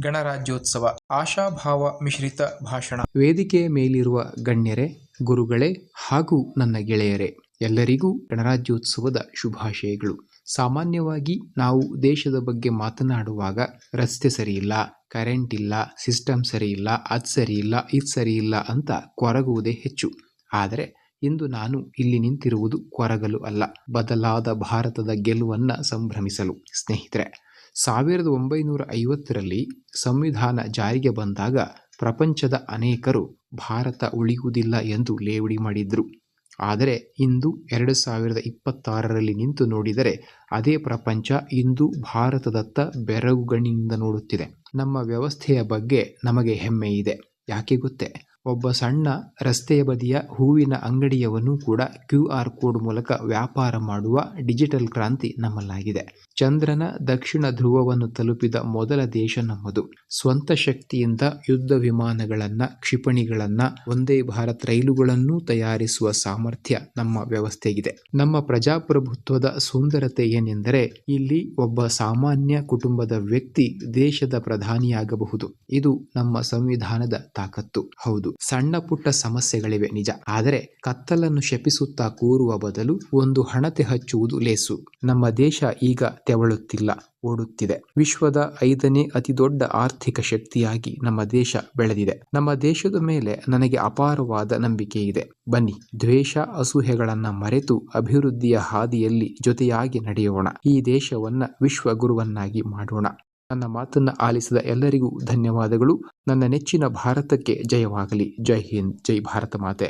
ಗಣರಾಜ್ಯೋತ್ಸವ, ಆಶಾಭಾವ ಮಿಶ್ರಿತ ಭಾಷಣ. ವೇದಿಕೆಯ ಮೇಲಿರುವ ಗಣ್ಯರೇ, ಗುರುಗಳೇ ಹಾಗೂ ನನ್ನ ಗೆಳೆಯರೇ, ಎಲ್ಲರಿಗೂ ಗಣರಾಜ್ಯೋತ್ಸವದ ಶುಭಾಶಯಗಳು. ಸಾಮಾನ್ಯವಾಗಿ ನಾವು ದೇಶದ ಬಗ್ಗೆ ಮಾತನಾಡುವಾಗ ರಸ್ತೆ ಸರಿಯಿಲ್ಲ ಕರೆಂಟ್ ಇಲ್ಲ ಸಿಸ್ಟಮ್ ಸರಿಯಿಲ್ಲ, ಅದು ಸರಿಯಿಲ್ಲ, ಇದು ಸರಿಯಿಲ್ಲ ಅಂತ ಕೊರಗುವುದೇ ಹೆಚ್ಚು. ಆದರೆ ಇಂದು ನಾನು ಇಲ್ಲಿ ನಿಂತಿರುವುದು ಕೊರಗಲು ಅಲ್ಲ, ಬದಲಾದ ಭಾರತದ ಗೆಲುವನ್ನು ಸಂಭ್ರಮಿಸಲು. ಸ್ನೇಹಿತರೆ ಸಾವಿರದ ಒಂಬೈನೂರ ಐವತ್ತರಲ್ಲಿ ಸಂವಿಧಾನ ಜಾರಿಗೆ ಬಂದಾಗ ಪ್ರಪಂಚದ ಅನೇಕರು ಭಾರತ ಉಳಿಯುವುದಿಲ್ಲ ಎಂದು ಲೇವಡಿ ಮಾಡಿದ್ರು. ಆದರೆ ಇಂದು ಎರಡು ಸಾವಿರದ ಇಪ್ಪತ್ತಾರರಲ್ಲಿ ನಿಂತು ನೋಡಿದರೆ ಅದೇ ಪ್ರಪಂಚ ಇಂದು ಭಾರತದತ್ತ ಬೆರಗುಗಣ್ಣಿನಿಂದ ನೋಡುತ್ತಿದೆ. ನಮ್ಮ ವ್ಯವಸ್ಥೆಯ ಬಗ್ಗೆ ನಮಗೆ ಹೆಮ್ಮೆ ಇದೆ. ಯಾಕೆ ಗೊತ್ತೇ? ಒಬ್ಬ ಸಣ್ಣ ರಸ್ತೆಯ ಬದಿಯ ಹೂವಿನ ಅಂಗಡಿಯವನು ಕೂಡ ಕ್ಯೂ ಆರ್ ಕೋಡ್ ಮೂಲಕ ವ್ಯಾಪಾರ ಮಾಡುವ ಡಿಜಿಟಲ್ ಕ್ರಾಂತಿ ನಮ್ಮಲ್ಲಾಗಿದೆ. ಚಂದ್ರನ ದಕ್ಷಿಣ ಧ್ರುವವನ್ನು ತಲುಪಿದ ಮೊದಲ ದೇಶ ನಮ್ಮದು. ಸ್ವಂತ ಶಕ್ತಿಯಿಂದ ಯುದ್ಧ ವಿಮಾನಗಳನ್ನು, ಕ್ಷಿಪಣಿಗಳನ್ನು, ಒಂದೇ ಭಾರತ್ ರೈಲುಗಳನ್ನೂ ತಯಾರಿಸುವ ಸಾಮರ್ಥ್ಯ ನಮ್ಮ ವ್ಯವಸ್ಥೆಗಿದೆ. ನಮ್ಮ ಪ್ರಜಾಪ್ರಭುತ್ವದ ಸುಂದರತೆ ಏನೆಂದರೆ ಇಲ್ಲಿ ಒಬ್ಬ ಸಾಮಾನ್ಯ ಕುಟುಂಬದ ವ್ಯಕ್ತಿ ದೇಶದ ಪ್ರಧಾನಿಯಾಗಬಹುದು. ಇದು ನಮ್ಮ ಸಂವಿಧಾನದ ತಾಕತ್ತು. ಹೌದು. ಸಣ್ಣ ಪುಟ್ಟ ಸಮಸ್ಯೆಗಳಿವೆ ನಿಜ. ಆದರೆ ಕತ್ತಲನ್ನು ಶಪಿಸುತ್ತಾ ಕೂರುವ ಬದಲು ಒಂದು ಹಣತೆ ಹಚ್ಚುವುದು ಲೇಸು. ನಮ್ಮ ದೇಶ ಈಗ ತೆವಳುತ್ತಿಲ್ಲ, ಓಡುತ್ತಿದೆ. ವಿಶ್ವದ ಐದನೇ ಅತಿ ದೊಡ್ಡ ಆರ್ಥಿಕ ಶಕ್ತಿಯಾಗಿ ನಮ್ಮ ದೇಶ ಬೆಳೆದಿದೆ. ನಮ್ಮ ದೇಶದ ಮೇಲೆ ನನಗೆ ಅಪಾರವಾದ ನಂಬಿಕೆ ಇದೆ. ಬನ್ನಿ, ದ್ವೇಷ ಅಸೂಹೆಗಳನ್ನ ಮರೆತು ಅಭಿವೃದ್ಧಿಯ ಹಾದಿಯಲ್ಲಿ ಜೊತೆಯಾಗಿ ನಡೆಯೋಣ. ಈ ದೇಶವನ್ನ ವಿಶ್ವ ಗುರುವನ್ನಾಗಿ ಮಾಡೋಣ. ನನ್ನ ಮಾತನ್ನ ಆಲಿಸಿದ ಎಲ್ಲರಿಗೂ ಧನ್ಯವಾದಗಳು. ನನ್ನ ನೆಚ್ಚಿನ ಭಾರತಕ್ಕೆ ಜಯವಾಗಲಿ. ಜೈ ಹಿಂದ್. ಜೈ ಭಾರತ ಮಾತೆ.